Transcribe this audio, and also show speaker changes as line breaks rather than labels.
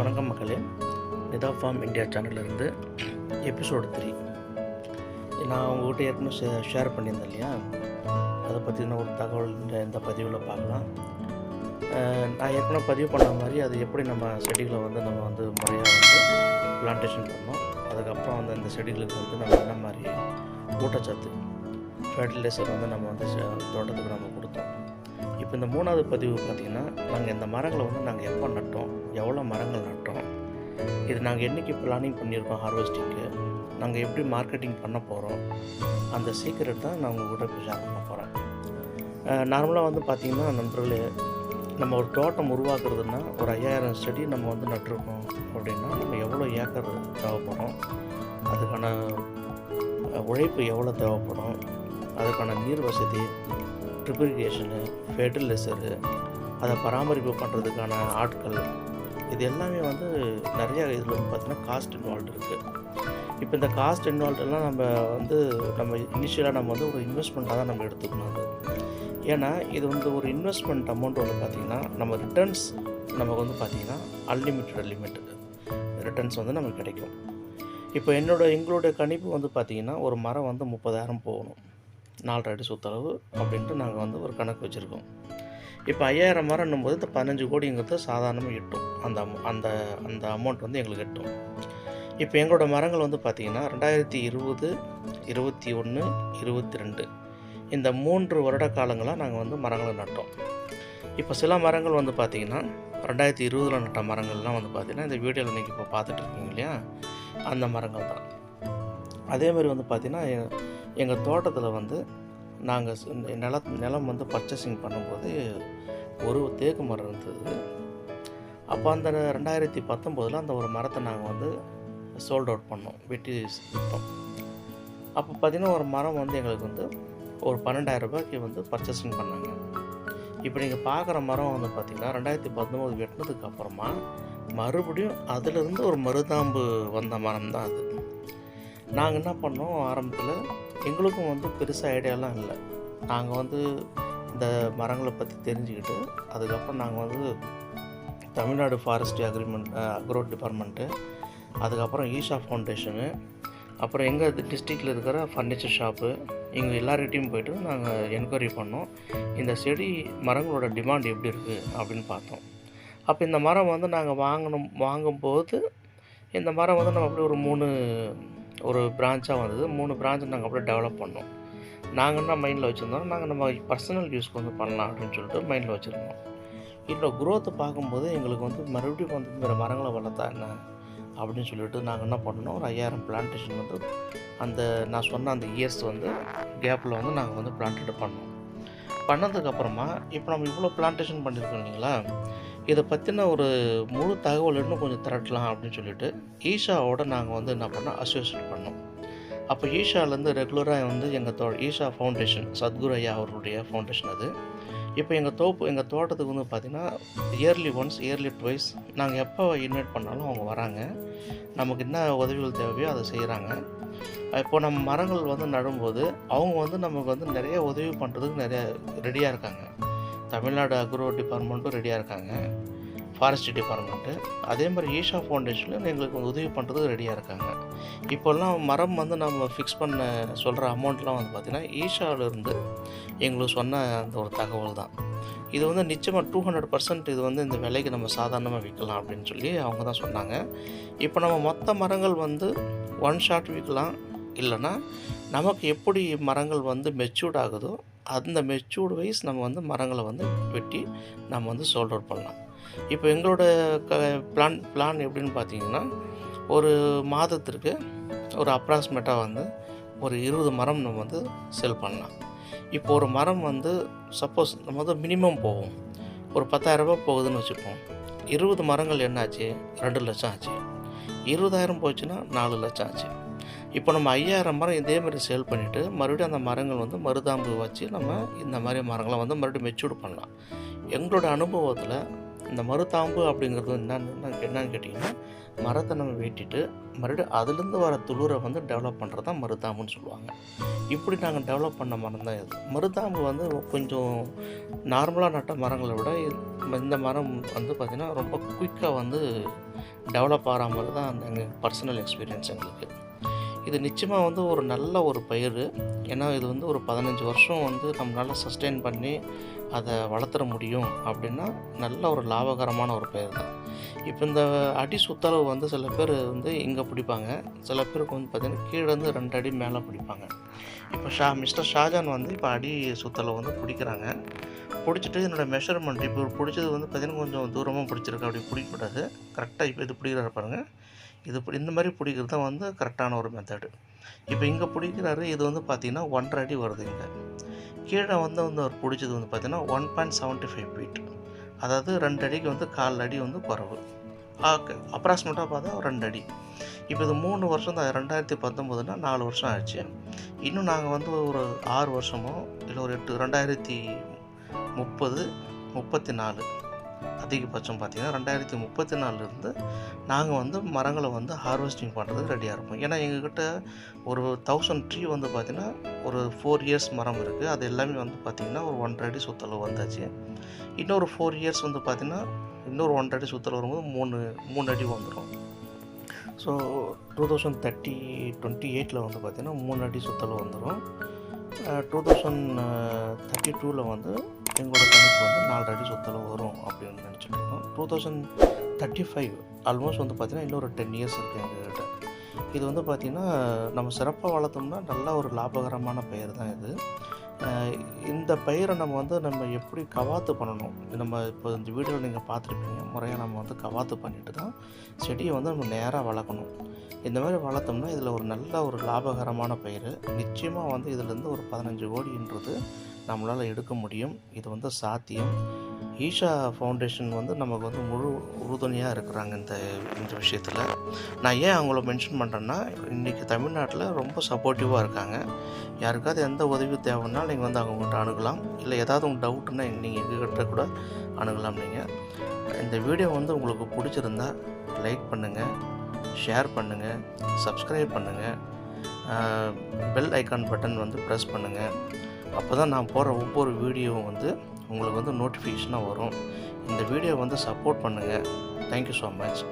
வணக்கம் மக்களே Nitha farm India சேனல்லேருந்து எபிசோடு த்ரீ. நான் உங்கள்கிட்ட ஏற்கனவே ஷே ஷேர் பண்ணியிருந்தேன் இல்லையா? அதை பற்றின ஒரு தகவல் இந்த இந்த பதிவில் பார்க்கலாம். நான் ஏற்கனவே பதிவு பண்ண மாதிரி அது எப்படி நம்ம செடிகளை வந்து நம்ம வந்து முறையாக வந்து பிளான்டேஷன் பண்ணோம் அதுக்கப்புறம் வந்து அந்த செடிகளுக்கு வந்து நம்ம என்ன மாதிரி ஊட்டச்சத்து ஃபர்டிலைசர் வந்து நம்ம வந்து தோட்டத்துக்கு நம்ம கொடுத்தோம். இப்போ இந்த மூணாவது பதிவு பார்த்திங்கன்னா நாங்கள் இந்த மரங்களை வந்து நாங்கள் எப்போ நட்டோம்? எவ்வளோ மரங்கள் நட்டோம்? இது நாங்கள் என்றைக்கு பிளானிங் பண்ணியிருக்கோம் ஹார்வெஸ்டிங்க்கு நாங்கள் எப்படி மார்க்கெட்டிங் பண்ண போகிறோம் அந்த சீக்கிரட் தான் நான் உங்கள் கூட இப்போ ஷேர் பண்ண போகிறேன் நார்மலாக வந்து பார்த்திங்கன்னா நண்பர்களே நம்ம ஒரு தோட்டம் உருவாக்குறதுன்னா ஒரு ஐயாயிரம் செடி நம்ம வந்து நட்டிருக்கோம் அப்படின்னா நம்ம எவ்வளோ ஏக்கர் தேவைப்படும்? அதுக்கான உழைப்பு எவ்வளோ தேவைப்படும்? அதுக்கான நீர் வசதி ட்ரிபிரிகேஷனு ஃபெர்டிலைசரு அதை பராமரிப்பு பண்ணுறதுக்கான ஆட்கள் இது எல்லாமே வந்து நிறையா இதில் வந்து பார்த்திங்கன்னா காஸ்ட் இன்வால்வ் இருக்குது இப்போ இந்த காஸ்ட் இன்வால்வ்டெல்லாம் நம்ம வந்து நம்ம இனிஷியலாக நம்ம வந்து ஒரு இன்வெஸ்ட்மெண்ட்டாக தான் நம்ம எடுத்துக்கணும் அது. ஏன்னா இது வந்து ஒரு இன்வெஸ்ட்மெண்ட் அமௌண்ட் வந்து பார்த்திங்கன்னா நம்ம ரிட்டர்ன்ஸ் நமக்கு வந்து பார்த்திங்கன்னா அன்லிமிட்டட் லிமிட் ரிட்டர்ன்ஸ் வந்து நமக்கு கிடைக்கும். இப்போ என்னோட எங்களுடைய கணிப்பு வந்து பார்த்திங்கன்னா ஒரு மரம் வந்து முப்பதாயிரம் போகணும். நாலரை அடி சுற்றளவு அப்படின்ட்டு நாங்கள் வந்து ஒரு கணக்கு வச்சுருக்கோம். இப்போ ஐயாயிரம் மரம்னும் போது இந்த பதினஞ்சு கோடிங்கிறது சாதாரணமாக எட்டும். அந்த அமௌ- அந்த அந்த அமௌண்ட் வந்து எங்களுக்கு எட்டும். இப்போ எங்களோட மரங்கள் வந்து பார்த்திங்கன்னா ரெண்டாயிரத்தி இருபது இருபத்தி ஒன்று இருபத்தி ரெண்டு இந்த மூன்று வருட காலங்களாக நாங்கள் வந்து மரங்களை நட்டோம். இப்போ சில மரங்கள் வந்து பார்த்திங்கன்னா ரெண்டாயிரத்தி இருபதில் நட்ட மரங்கள்லாம் வந்து பார்த்திங்கன்னா இந்த வீடியோவில் நீங்கள் இப்போ பார்த்துட்டு இருக்கீங்க இல்லையா? அந்த மரங்கள் தான். அதே மாதிரி வந்து பார்த்திங்கன்னா எங்கள் தோட்டத்தில் வந்து நாங்கள் நில நிலம் வந்து பர்ச்சேசிங் பண்ணும்போது ஒரு தேக்கு மரம் இருந்தது. அப்போ அந்த ரெண்டாயிரத்தி பத்தொம்போதில் அந்த ஒரு மரத்தை நாங்கள் வந்து சோல்ட் அவுட் பண்ணோம். வெட்டி விற்றோம் அப்போ பார்த்திங்கன்னா ஒரு மரம் வந்து எங்களுக்கு வந்து ஒரு பன்னெண்டாயிரம் ரூபாய்க்கு வந்து பர்ச்சேசிங் பண்ணாங்க. இப்போ நீங்கள் பார்க்குற மரம் வந்து பார்த்திங்கன்னா ரெண்டாயிரத்தி பத்தொம்போது வெட்டினதுக்கு அப்புறமா மறுபடியும் அதிலிருந்து ஒரு மருதாம்பு வந்த மரம் தான் அது. நாங்கள் என்ன பண்ணோம் ஆரம்பத்தில் எங்களுக்கும் வந்து பெருசாக ஐடியாலாம் இல்லை. நாங்கள் வந்து இந்த மரங்களை பற்றி தெரிஞ்சுக்கிட்டு அதுக்கப்புறம் நாங்கள் வந்து Tamil Nadu forestry agreement agro department அதுக்கப்புறம் ஈஷா ஃபவுண்டேஷனு அப்புறம் எங்கள் டிஸ்ட்ரிக்டில் இருக்கிற ஃபர்னிச்சர் ஷாப்பு இவங்க எல்லார்கிட்டையும் போயிட்டு நாங்கள் என்கொயரி பண்ணோம். இந்த செடி மரங்களோட டிமாண்ட் எப்படி இருக்குது அப்படின்னு பார்த்தோம். அப்போ இந்த மரம் வந்து நாங்கள் வாங்கணும் வாங்கும்போது இந்த மரம் வந்து நம்ம அப்படியே ஒரு மூணு ஒரு பிரான்ச்சாக வந்தது. மூணு பிரான்ச் நாங்கள் அப்படியே டெவலப் பண்ணோம். நாங்கள் என்ன மைண்டில் வச்சுருந்தோம் நாங்கள் நம்ம பர்சனல் யூஸ்க்கு வந்து பண்ணலாம் அப்படின்னு சொல்லிட்டு மைண்டில் வச்சுருந்தோம். இன்னும் குரோத்தை பார்க்கும்போது எங்களுக்கு வந்து மறுபடியும் வந்து வேறு மரங்களை வளர்த்தா என்ன அப்படின்னு சொல்லிட்டு நாங்கள் என்ன பண்ணோம் ஒரு ஐயாயிரம் பிளான்டேஷன் வந்து அந்த நான் சொன்ன அந்த இயர்ஸ் வந்து கேப்பில் வந்து நாங்கள் வந்து பிளான்டேட் பண்ணோம். பண்ணதுக்கப்புறமா இப்போ நம்ம இவ்வளோ பிளான்டேஷன் பண்ணியிருக்கோம் இல்லைங்களா? இதை பற்றின ஒரு முழு தகவல் இன்னும் கொஞ்சம் திரட்டலாம் அப்படின்னு சொல்லிட்டு ஈஷாவோட நாங்கள் வந்து என்ன பண்ணோம் அசோசியேட் பண்ணோம். அப்போ ஈஷாலேருந்து ரெகுலராக வந்து எங்கள் தோ ஈஷா ஃபவுண்டேஷன் சத்குரு ஐயா அவருடைய ஃபவுண்டேஷன் அது. இப்போ எங்கள் தோப்பு எங்கள் தோட்டத்துக்கு வந்து பார்த்திங்கன்னா இயர்லி ஒன்ஸ் இயர்லி ட்வைஸ் நாங்கள் எப்போ இன்வைட் பண்ணாலும் அவங்க வராங்க. நமக்கு என்ன உதவிகள் தேவையோ அதை செய்கிறாங்க இப்போ நம்ம மரங்கள் வந்து நடும்போது அவங்க வந்து நமக்கு வந்து நிறைய உதவி பண்ணுறதுக்கு நிறைய ரெடியாக இருக்காங்க. தமிழ்நாடு அக்ரோ டிபார்ட்மெண்ட்டும் ரெடியாக இருக்காங்க. ஃபாரஸ்ட் டிபார்ட்மெண்ட்டு அதே மாதிரி ஈஷா ஃபவுண்டேஷனில் எங்களுக்கு உதவி பண்ணுறதுக்கு ரெடியாக இருக்காங்க. இப்போல்லாம் மரம் வந்து நம்ம ஃபிக்ஸ் பண்ண சொல்கிற அமௌண்ட்லாம் வந்து பார்த்திங்கன்னா ஈஷாவிலேருந்து எங்களுக்கு சொன்ன அந்த ஒரு தகவல் தான். இது வந்து நிச்சயமாக டூ ஹண்ட்ரட் பர்சன்ட் இது வந்து இந்த விலைக்கு நம்ம சாதாரணமாக விற்கலாம் அப்படின்னு சொல்லி அவங்க தான் சொன்னாங்க. இப்போ நம்ம மொத்த மரங்கள் வந்து ஒன் ஷாட் விற்கலாம். இல்லைன்னா நமக்கு எப்படி மரங்கள் வந்து மெச்சூர்ட் ஆகுதோ அந்த மெச்சூர்டு வைஸ் நம்ம வந்து மரங்களை வந்து வெட்டி நம்ம வந்து சோல்டர் பண்ணலாம். இப்போ எங்களோட க பிளான் பிளான் எப்படின்னு பார்த்தீங்கன்னா ஒரு மாதத்திற்கு ஒரு அப்ராக்சிமேட்டாக வந்து ஒரு இருபது மரம் நம்ம வந்து செல் பண்ணலாம். இப்போ ஒரு மரம் வந்து சப்போஸ் நம்ம வந்து மினிமம் போவோம். ஒரு பத்தாயிரரூபா போகுதுன்னு வச்சுப்போம். இருபது மரங்கள் என்னாச்சு? ரெண்டு லட்சம் ஆச்சு. இருபதாயிரம் போச்சுன்னா நாலு லட்சம் ஆச்சு. இப்போ நம்ம ஐயாயிரம் மரம் இதே மாதிரி சேல் பண்ணிவிட்டு மறுபடியும் அந்த மரங்கள் வந்து மருதாம்பு வச்சு நம்ம இந்த மாதிரி மரங்களை வந்து மறுபடியும் மெச்சூர் பண்ணலாம். எங்களோட அனுபவத்தில் இந்த மருதாம்பு அப்படிங்கிறது என்னன்னு என்னன்னு கேட்டிங்கன்னா மரத்தை நம்ம வெட்டிட்டு மறுபடியும் அதுலேருந்து வர துளிரை வந்து டெவலப் பண்ணுறது தான் மருதாம்புன்னு சொல்லுவாங்க. இப்படி நாங்கள் டெவலப் பண்ண மரம் தான் இது. மருதாம்பு வந்து கொஞ்சம் நார்மலாக நட்ட மரங்களை விட இந்த மரம் வந்து பார்த்திங்கன்னா ரொம்ப குயிக்காக வந்து டெவலப் ஆகிற மாதிரி தான் அந்த எங்கள் பர்சனல் எக்ஸ்பீரியன்ஸ் எங்களுக்கு. இது நிச்சயமாக வந்து ஒரு நல்ல ஒரு பயிர் ஏன்னா இது வந்து ஒரு பதினஞ்சு வருஷம் வந்து நம்மளால் சஸ்டெயின் பண்ணி அதை வளர்த்துற முடியும் அப்படின்னா நல்ல ஒரு லாபகரமான ஒரு பயிர் தான். இப்போ இந்த அடி சுத்தளவு வந்து சில பேர் வந்து இங்கே பிடிப்பாங்க. சில பேருக்கு வந்து பார்த்திங்கன்னா கீழே இருந்து ரெண்டு அடி மேலே பிடிப்பாங்க. இப்போ ஷா மிஸ்டர் ஷாஜான் வந்து இப்போ அடி சுத்தளவு வந்து பிடிக்கிறாங்க. பிடிச்சிட்டு என்னோட மெஷர்மெண்ட் இப்போ பிடிச்சது வந்து பார்த்திங்கன்னா கொஞ்சம் தூரமாக பிடிச்சிருக்கு. அப்படி பிடிக்கக்கூடாது கரெக்டாக இப்போ இது பிடிக்கிறாரு பாருங்கள் இது இந்த மாதிரி பிடிக்கிறது தான் வந்து கரெக்டான ஒரு மெத்தடு இப்போ இங்கே பிடிக்கிறாரு. இது வந்து பார்த்திங்கன்னா ஒன்றரை அடி வருது இங்கே. கீழே வந்து வந்து அவர் பிடிச்சது வந்து பார்த்திங்கன்னா one point seventy five feet அதாவது ரெண்டு அடிக்கு வந்து கால் அடி வந்து குறவு. அப்ராக்சிமேட்டாக பார்த்தா ஒரு ரெண்டு அடி. இப்போ இது மூணு வருஷம் தான். ரெண்டாயிரத்தி பத்தொம்போதுனா நாலு வருஷம் ஆயிடுச்சு இன்னும் நாங்கள் வந்து ஒரு ஆறு வருஷமோ இல்லை ஒரு எட்டு ரெண்டாயிரத்தி முப்பது முப்பத்தி நாலு அதிகபட்சம் பார்த்தீங்கன்னா ரெண்டாயிரத்தி முப்பத்தி நாலுலேருந்து நாங்கள் வந்து மரங்களை வந்து ஹார்வெஸ்டிங் பண்ணுறதுக்கு ரெடியாக இருப்போம் ஏன்னா எங்ககிட்ட ஒரு தௌசண்ட் ட்ரீ வந்து பார்த்திங்கன்னா ஒரு ஃபோர் இயர்ஸ் மரம் இருக்குது அது எல்லாமே வந்து பார்த்திங்கன்னா ஒரு ஒன்றரை அடி சுற்றளவு வந்தாச்சு. இன்னொரு ஃபோர் இயர்ஸ் வந்து பார்த்திங்கன்னா இன்னொரு ஒன்றரை அடி சுற்றளவு வரும்போது மூணு மூணு அடி வந்துடும் so two thousand thirty twenty எயிட்டில் வந்து பார்த்திங்கன்னா மூணு அடி சுத்தளவு வந்துடும் டூ தௌசண்ட் தேர்ட்டி டூவில் வந்து எங்களோட கணிப்பு வந்து நாலு அடி சுற்றளவு வரும் அப்படின்னு நினச்சிட்டு இருக்கோம். Two thousand thirty five almost வந்து பார்த்திங்கன்னா இன்னொரு டென் இயர்ஸ் இருக்குது எங்கள்கிட்ட இது வந்து பார்த்திங்கன்னா நம்ம சிறப்பாக வளர்த்தோம்னா நல்ல ஒரு லாபகரமான பயிர் தான் இது. இந்த பயிரை நம்ம வந்து நம்ம எப்படி கவாத்து பண்ணணும்? நம்ம இப்போ இந்த வீடியோவில் நீங்கள் பார்த்துருப்பீங்க முறையாக நம்ம வந்து கவாத்து பண்ணிட்டு தான் செடியை வந்து நம்ம நேராக வளர்க்கணும். இந்த மாதிரி வளர்த்தோம்னா இதில் ஒரு நல்ல ஒரு லாபகரமான பயிர். நிச்சயமாக வந்து இதிலேருந்து ஒரு பதினஞ்சு கோடின்றது நம்மளால் எடுக்க முடியும். இது வந்து சாத்தியம். ஈஷா ஃபவுண்டேஷன் வந்து நமக்கு வந்து முழு உறுதுணையாக இருக்கிறாங்க இந்த இந்த விஷயத்தில். நான் ஏன் அவங்கள மென்ஷன் பண்ணுறேன்னா இன்றைக்கி தமிழ்நாட்டில் ரொம்ப சப்போர்ட்டிவாக இருக்காங்க. யாருக்காவது எந்த உதவி தேவைன்னாலும் நீங்கள் வந்து அவங்ககிட்ட அணுகலாம். இல்லை ஏதாவது உங்கள் டவுட்டுன்னா நீங்கள் எங்ககிட்ட கூட அணுகலாம் நீங்கள் இந்த வீடியோ வந்து உங்களுக்கு பிடிச்சிருந்தா லைக் பண்ணுங்கள் ஷேர் பண்ணுங்கள் சப்ஸ்கிரைப் பண்ணுங்கள் பெல் ஐக்கான் பட்டன் வந்து ப்ரெஸ் பண்ணுங்கள் அப்போ தான் நான் போடுற ஒவ்வொரு வீடியோவும் வந்து உங்களுக்கு வந்து நோட்டிஃபிகேஷனாக வரும். இந்த வீடியோ வந்து சப்போர்ட் பண்ணுங்கள் தேங்க்யூ ஸோ மச்